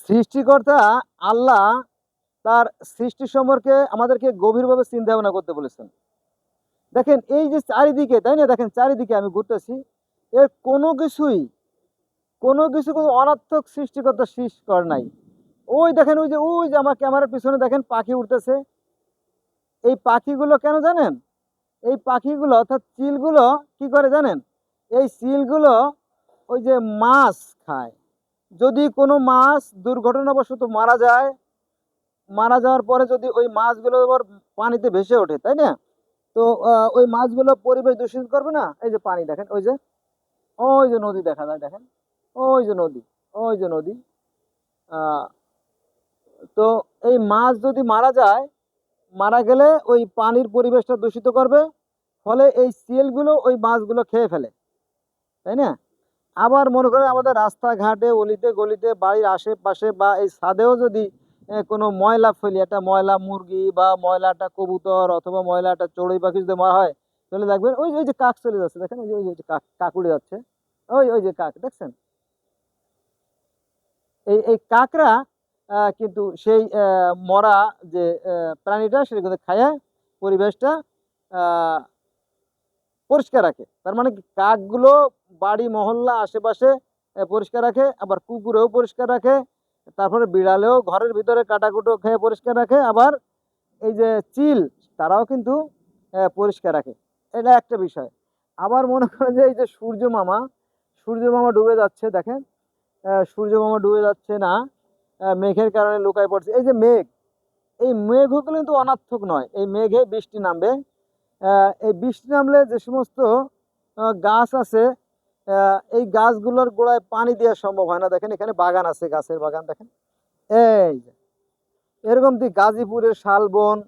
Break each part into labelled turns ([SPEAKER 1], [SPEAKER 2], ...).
[SPEAKER 1] সৃষ্টিকর্তা আল্লাহ তার সৃষ্টি সম্পর্কে আমাদেরকে গভীরভাবে চিন্তা ভাবনা করতে বলেছেন। দেখেন, এই যে চারিদিকে, তাই না? দেখেন, চারিদিকে আমি ঘুরতেছি। এর কোনো কিছুই, কোনো কিছু কোনো অনার্থক সৃষ্টিকর্তা সৃষ্টি কর নাই। ওই দেখেন, ওই যে ওই যে আমার ক্যামেরার পিছনে দেখেন পাখি উঠতেছে এই পাখিগুলো কেন জানেন? এই পাখিগুলো, অর্থাৎ চিলগুলো কি করে জানেন? এই চিলগুলো ওই যে মাছ খায়। যদি কোনো মাছ দুর্ঘটনাবশত মারা যায়, মারা যাওয়ার পরে যদি ওই মাছগুলো আবার পানিতে ভেসে ওঠে, তাই না? তো ওই মাছগুলো পরিবেশ দূষিত করবে না? এই যে পানি দেখেন, ওই যে ওই যে নদী দেখা যায়, দেখেন, ওই যে নদী, ওই যে নদী তো এই মাছ যদি মারা যায়, মারা গেলে ওই পানির পরিবেশটা দূষিত করবে, ফলে এই সিলগুলো ওই মাছগুলো খেয়ে ফেলে, তাই না? আবার মনে করেন আমাদের রাস্তাঘাটে, অলিতে গলিতে, বাড়ির আশেপাশে বা এই ছাদেও যদি কোনো ময়লা ফেলি, একটা ময়লা মুরগি বা ময়লাটা কবুতর অথবা ময়লাটা চড়ুই পাখি যদি মারা হয়, তাহলে দেখবেন ওই ওই যে কাক চলে যাচ্ছে, দেখেন ওই যে ওই যে কাক কাক উড়ে যাচ্ছে, ওই ওই যে কাক, দেখছেন? এই এই কাকরা কিন্তু সেই মরা যে প্রাণীটা সেটা কিন্তু খায় পরিবেশটা পরিষ্কার রাখে। তার মানে কাকগুলো বাড়ি, মহল্লা, আশেপাশে পরিষ্কার রাখে, আবার কুকুরেও পরিষ্কার রাখে, তারপরে বিড়ালেও ঘরের ভিতরে কাটাকুটো খেয়ে পরিষ্কার রাখে, আবার এই যে চিল, তারাও কিন্তু পরিষ্কার রাখে। এটা একটা বিষয়। আবার মনে করেন যে এই যে সূর্য মামা সূর্য মামা ডুবে যাচ্ছে, দেখেন সূর্য মামা ডুবে যাচ্ছে না মেঘের কারণে লুকায় পড়ছে। এই যে মেঘ, এই মেঘও কিন্তু অনার্থক নয়। এই মেঘে বৃষ্টি নামবে এই বৃষ্টি নামলে যে সমস্ত গাছ আছে এই গাছগুলোর গোড়ায় পানি দেওয়া সম্ভব হয় না। দেখেন, এখানে বাগান আছে, গাছের বাগান, দেখেন। এই এরকম তুই গাজীপুরের শালবন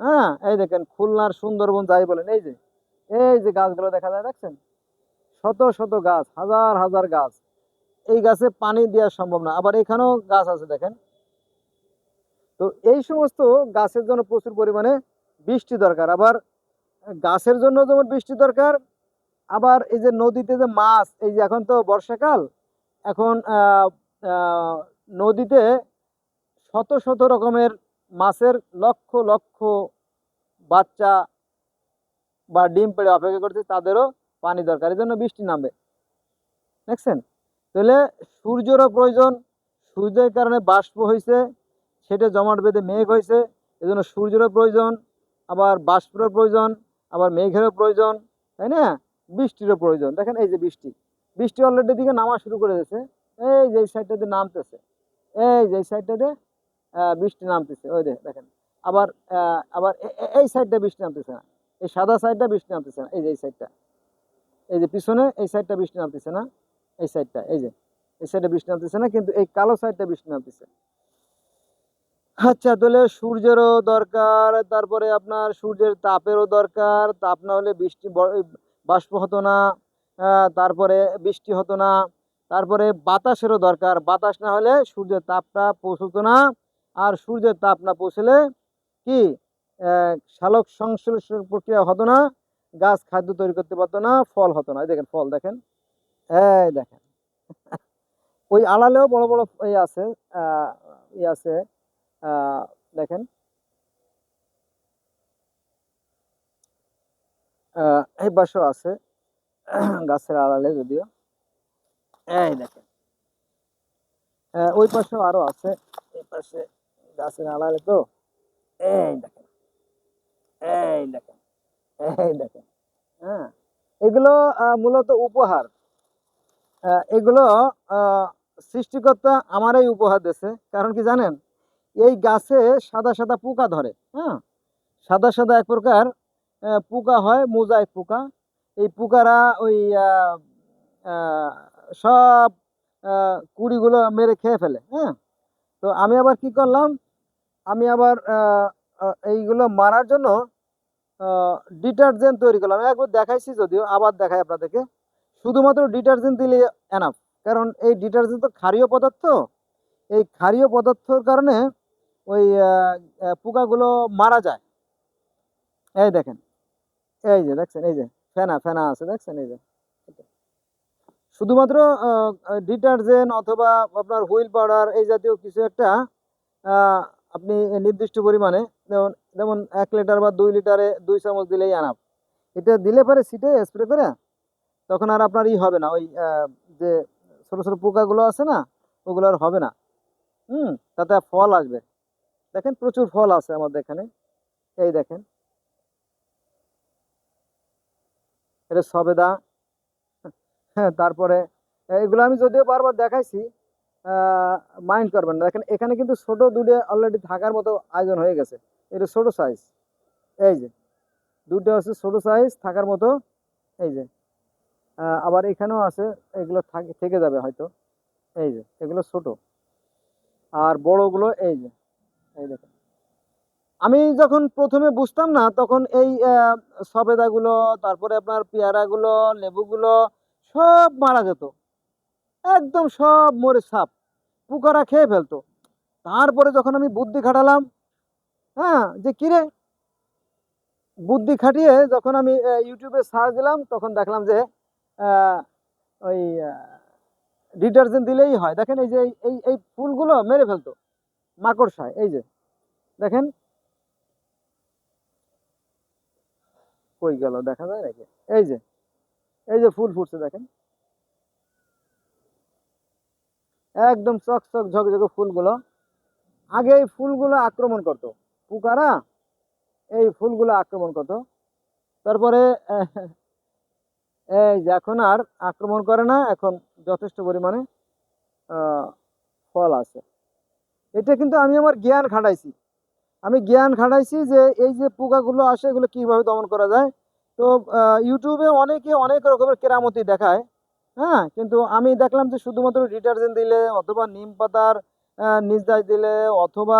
[SPEAKER 1] হ্যাঁ এই দেখেন, খুলনার সুন্দরবন যাই বলেন, এই যে এই যে গাছগুলো দেখা যায়, দেখছেন? শত শত গাছ, হাজার হাজার গাছ। এই গাছে পানি দেওয়া সম্ভব না। আবার এখানেও গাছ আছে, দেখেন। তো এই সমস্ত গাছের জন্য প্রচুর পরিমাণে বৃষ্টি দরকার। আবার গাছের জন্য যেমন বৃষ্টি দরকার, আবার এই যে নদীতে যে মাছ, এই যে এখন তো বর্ষাকাল, এখন নদীতে শত শত রকমের মাছের লক্ষ লক্ষ বাচ্চা বা ডিম পেড়ে অপেক্ষা করছে, তাদেরও পানি দরকার, এই জন্য বৃষ্টি নামবে। দেখছেন? তাহলে সূর্যেরও প্রয়োজন, সূর্যের কারণে বাষ্প হয়েছে সেটা জমাট বেঁধে মেঘ হয়েছে এই জন্য সূর্যেরও প্রয়োজন, আবার বাষ্পেরও প্রয়োজন আবার মেঘেরও প্রয়োজন, তাই না? বৃষ্টিরও প্রয়োজন। দেখেন এই যে বৃষ্টি। বৃষ্টি অলরেডি দিকে নামা শুরু করে দিয়েছে। এই যে সাইডটাতে নামতেছে। এই যে সাইডটাতে বৃষ্টি নামতেছে। ওই দেখেন। আবার আবার এই সাইডটা বৃষ্টি নামতেছে না। এই সাদা সাইডটা বৃষ্টি নামতেছে না। এই যে এই সাইডটা এই যে পিছনে এই সাইডটা বৃষ্টি নামতেছে না। এই সাইডটা এই যে। এই সাইডে বৃষ্টি নামতেছে না, কিন্তু এই কালো সাইডটা বৃষ্টি নামতেছে। আচ্ছা তাহলে সূর্যেরও দরকার তারপরে আপনার সূর্যের তাপেরও দরকার তাপ না হলে বৃষ্টি বাষ্প হতো না তারপরে বৃষ্টি হতো না তারপরে বাতাসেরও দরকার বাতাস না হলে সূর্যের তাপটা পৌঁছতো না আর সূর্যের তাপ না পৌঁছলে কি? আহ, সালোক সংশ্লেষণ প্রক্রিয়া হতো না গাছ খাদ্য তৈরি করতে পারতো না ফল হতো না দেখেন ফল দেখেন এই দেখেন ওই আড়ালেও বড় বড় ইয়ে আছে আহ, ই আছে দেখেন। এই পাশেও আছে, গাছের আড়ালে যদিও। এই দেখেন। ওই পাশেও আরও আছে, এই পাশে গাছের আড়ালে তো। এই দেখেন। এই দেখেন। এই দেখেন। হ্যাঁ এগুলো মূলত উপহার। এগুলো সৃষ্টিকর্তা আমারই উপহার দিয়েছে। কারণ কি জানেন? এই গাছে সাদা সাদা পোকা ধরে হ্যাঁ? সাদা সাদা এক প্রকার পোকা হয়, মোজাইক পোকা। এই পোকারা ওই সব কুড়িগুলো মেরে খেয়ে ফেলে হ্যাঁ? তো আমি আবার কি করলাম? আমি আবার এইগুলো মারার জন্য ডিটারজেন্ট তৈরি করলাম। একবার দেখাইছি যদিও, আবার দেখাই আপনাদেরকে। শুধুমাত্র ডিটারজেন্ট দিলে এনাফ কারণ এই ডিটারজেন্ট তো ক্ষারীয় পদার্থ। এই ক্ষারীয় পদার্থর কারণে ওই পোকাগুলো মারা যায়। এই দেখেন, এই যে দেখছেন, এই যে ফেনা ফেনা আছে, দেখছেন, এই যে। শুধুমাত্র ডিটারজেন্ট অথবা আপনার হুইল পাউডার এই জাতীয় কিছু একটা আপনি নির্দিষ্ট পরিমাণে যেমন যেমন এক লিটার বা দুই লিটারে দুই চামচ দিলেই আনাপ এটা দিলে পরে সিটে স্প্রে করে, তখন আর আপনার ই হবে না, ওই যে ছোটো ছোটো পোকাগুলো আছে না, ওগুলো আর হবে না। হুম, তাতে ফল আসবে। দেখেন প্রচুর ফল আছে আমাদের এখানে। এই দেখেন। এটা সবেদা। হ্যাঁ তারপরে এগুলো আমি যদিও বারবার দেখাইছি মাইন্ড করবেন না। দেখেন, এখানে কিন্তু ছোট দুটো অলরেডি থাকার মতো আয়োজন হয়ে গেছে। এটা ছোট সাইজ এই যে দুটো আছে ছোট সাইজ থাকার মতো। এই যে আবার এখানেও আছে, এগুলো থাকে, থেকে যাবে হয়তো। এই যে, এগুলো ছোট। আর বড়গুলো এই যে। আমি যখন প্রথমে বুঝতাম না, তখন এই সবেদাগুলো, তারপরে আপনার পেয়ারাগুলো, লেবুগুলো সব মারা যেত। একদম সব মরে সাপ, পোকারা খেয়ে ফেলতো। তারপরে যখন আমি বুদ্ধি খাটালাম হ্যাঁ যে কিরে? বুদ্ধি খাটিয়ে যখন আমি ইউটিউবে সার্চ দিলাম, তখন দেখলাম যে ওই ডিটারজেন্ট দিলেই হয়। দেখেন এই যে, এই এই ফুলগুলো মেরে ফেলতো। মাকড়সায়, এই যে, দেখেন। কই গেল, দেখা যায় নাকি? এই যে এই যে ফুল ফুটছে, দেখেন। একদম চক চক ঝকঝকে ফুলগুলো। আগে এই ফুলগুলো আক্রমণ করতো। পুকারা এই ফুলগুলো আক্রমণ করতো। তারপরে, এই যে, এখন আর আক্রমণ করে না, এখন যথেষ্ট পরিমাণে ফল আছে। এটা কিন্তু আমি আমার জ্ঞান খাটাইছি। আমি জ্ঞান খাটাইছি যে এই যে পোকাগুলো আসে, এগুলো কীভাবে দমন করা যায়? তো ইউটিউবে অনেকে অনেক রকমের কেরামতি দেখায় হ্যাঁ? কিন্তু আমি দেখলাম যে শুধুমাত্র ডিটারজেন্ট দিলে, অথবা নিম পাতার নির্যাস দিলে, অথবা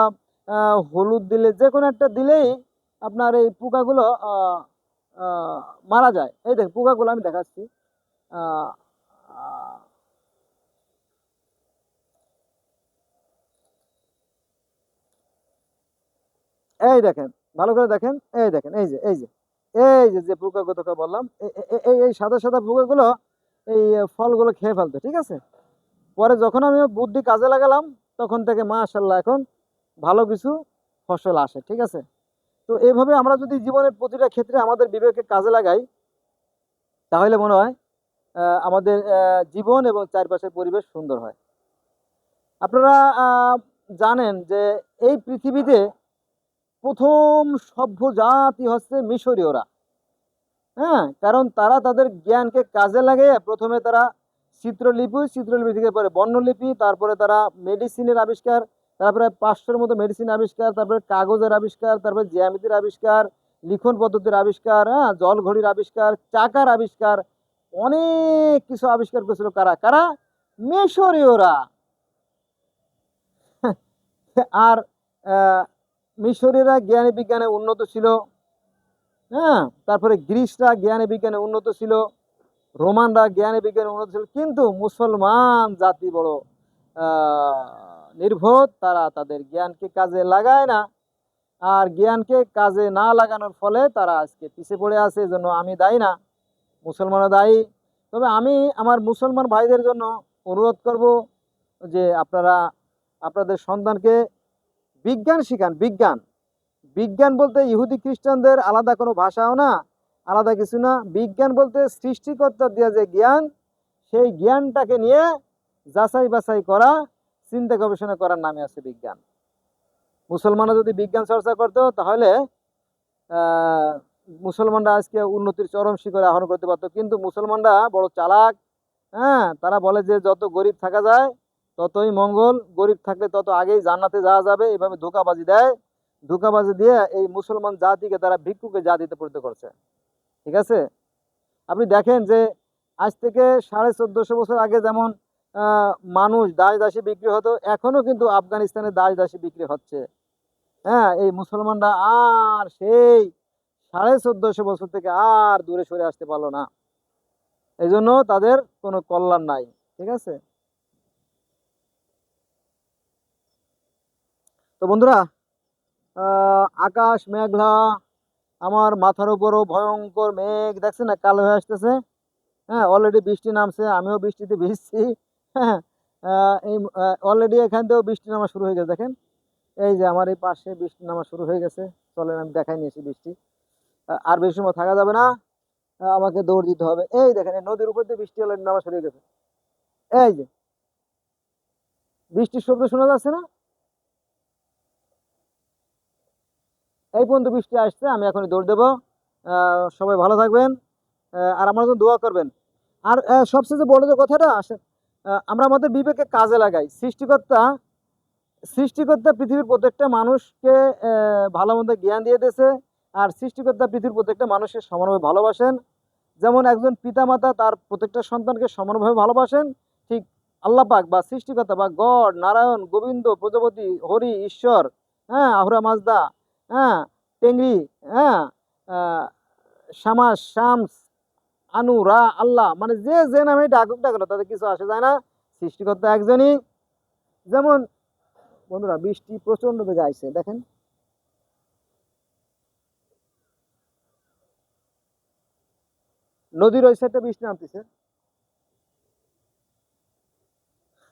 [SPEAKER 1] হলুদ দিলে, যে কোনো একটা দিলেই আপনার এই পোকাগুলো মারা যায়। এই দেখ, পোকাগুলো আমি দেখাচ্ছি। এই দেখেন, ভালো করে দেখেন, এই দেখেন, এই যে এই যে এই যে যে পোকা কথা বললাম এই এই সাদা সাদা পোকাগুলো এই ফলগুলো খেয়ে ফেলতো ঠিক আছে? পরে যখন আমি বুদ্ধি কাজে লাগালাম, তখন থেকে মাশাল্লাহ এখন ভালো কিছু ফসল আসে, ঠিক আছে? তো এইভাবে আমরা যদি জীবনের প্রতিটা ক্ষেত্রে আমাদের বিবেককে কাজে লাগাই, তাহলে মনে হয় আমাদের জীবন এবং চারপাশের পরিবেশ সুন্দর হয়। আপনারা জানেন যে এই পৃথিবীতে প্রথম সভ্য জাতি হচ্ছে মিশরীয়রা। হ্যাঁ কারণ তারা তাদের জ্ঞানকে কাজে লাগিয়ে প্রথমে তারা চিত্রলিপি চিত্রলিপি থেকে পরে বর্ণলিপি, তারপরে তারা মেডিসিনের আবিষ্কার, তারপরে পাঁচশোর মতো মেডিসিন আবিষ্কার, তারপরে কাগজের আবিষ্কার, তারপরে জ্যামিতির আবিষ্কার, লিখন পদ্ধতির আবিষ্কার হ্যাঁ জল ঘড়ির আবিষ্কার, চাকার আবিষ্কার, অনেক কিছু আবিষ্কার করেছিল কারা? কারা? মিশরীয়রা। আর আহ, মিশরীয়রা জ্ঞানী বিজ্ঞানে উন্নত ছিল। হ্যাঁ তারপরে গ্রিসরা জ্ঞানে বিজ্ঞানে উন্নত ছিল। রোমানরা জ্ঞানে বিজ্ঞানে উন্নত ছিল। কিন্তু মুসলমান জাতি বড় নির্বোধ তারা তাদের জ্ঞানকে কাজে লাগায় না। আর জ্ঞানকে কাজে না লাগানোর ফলে তারা আজকে পিছিয়ে পড়ে আছে এজন্য আমি দায়ী না। মুসলমানও দায়ী। তবে আমি আমার মুসলমান ভাইদের জন্য অনুরোধ করব যে আপনারা আপনাদের সন্তানকে বিজ্ঞান শিখান, বিজ্ঞান। বিজ্ঞান বলতে ইহুদি খ্রিস্টানদের আলাদা কোনো ভাষাও না, আলাদা কিছু না। বিজ্ঞান বলতে সৃষ্টিকর্তার দেওয়া যে জ্ঞান, সেই জ্ঞানটাকে নিয়ে যাচাই বাছাই করা, চিন্তা গবেষণা করার নামে আছে বিজ্ঞান। মুসলমানরা যদি বিজ্ঞান চর্চা করতো, তাহলে মুসলমানরা আজকে উন্নতির চরম শিখরে আহরণ করতে পারতো। কিন্তু মুসলমানরা বড় চালাক হ্যাঁ তারা বলে যে যত গরিব থাকা যায় ততই মঙ্গল, গরিব থাকলে তত আগেই জান্নাতে যাওয়া যাবে। এভাবে ধোকাবাজি দেয়। ধোকাবাজি দিয়ে এই মুসলমান জাতিকে তারা ভিক্ষুকে জাতিতে পরিণত করছে। ঠিক আছে? আপনি দেখেন যে আজ থেকে সাড়ে চোদ্দশো বছর আগে যেমন মানুষ দাস দাসী বিক্রি হতো, এখনও কিন্তু আফগানিস্তানে দাস দাসী বিক্রি হচ্ছে। হ্যাঁ এই মুসলমানরা আর সেই সাড়ে চোদ্দশো বছর থেকে আর দূরে সরে আসতে পারল না। এই জন্য তাদের কোনো কল্যাণ নাই। ঠিক আছে? তো বন্ধুরা আকাশ মেঘলা, আমার মাথার উপরও ভয়ঙ্কর মেঘ দেখছে না? কালো হয়ে আসতেছে। হ্যাঁ অলরেডি বৃষ্টি নামছে, আমিও বৃষ্টিতে ভিজছি। হ্যাঁ এই অলরেডি এখান থেকেও বৃষ্টি নামা শুরু হয়ে গেছে, দেখেন। এই যে আমার এই পাশে বৃষ্টি নামা শুরু হয়ে গেছে। চলেন, আমি দেখাই নিয়েছি বৃষ্টি। আর বেশি সময় থাকা যাবে না। আমাকে দৌড় দিতে হবে। এই দেখেন, এই নদীর উপর দিয়ে বৃষ্টি অলরেডি নামা শুরু হয়ে গেছে। এই যে, বৃষ্টির শব্দ শোনা যাচ্ছে না? এই পর্যন্ত বৃষ্টি আসছে, আমি এখনই দৌড় দেবো। সবাই ভালো থাকবেন আর আমার জন্য দোয়া করবেন। আর সবচেয়ে বড় যে কথাটা, আসে আমরা আমাদের বিবেকে কাজে লাগাই। সৃষ্টিকর্তা সৃষ্টিকর্তা পৃথিবীর প্রত্যেকটা মানুষকে ভালো মন্দ জ্ঞান দিয়ে দিয়েছে, আর সৃষ্টিকর্তা পৃথিবীর প্রত্যেকটা মানুষকে সমানভাবে ভালোবাসেন। যেমন একজন পিতামাতা তার প্রত্যেকটা সন্তানকে সমানভাবে ভালোবাসেন, ঠিক আল্লাহ পাক বা সৃষ্টিকর্তা বা গড, নারায়ণ, গোবিন্দ, প্রজাপতি, হরি, ঈশ্বর হ্যাঁ আহুরা মাজদা হ্যাঁ টেংরি হ্যাঁ আহ, শামাস আনু রা আল্লাহ মানে যে যে নামে ডাকুক ডাকলো তাদের কিছু আসে যায় না। সৃষ্টিকর্তা একজনই। যেমন বন্ধুরা বৃষ্টি প্রচণ্ড বেগে আইছে দেখেন। নদীর ওই সাইডটা বৃষ্টি নামতেছে।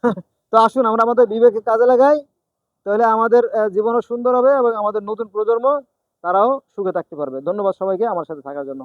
[SPEAKER 1] তো আসুন আমরা আমাদের বিবেকে কাজে লাগাই। তাহলে আমাদের জীবনও সুন্দর হবে এবং আমাদের নতুন প্রজন্ম তারাও সুখে থাকতে পারবে। ধন্যবাদ সবাইকে আমার সাথে থাকার জন্য।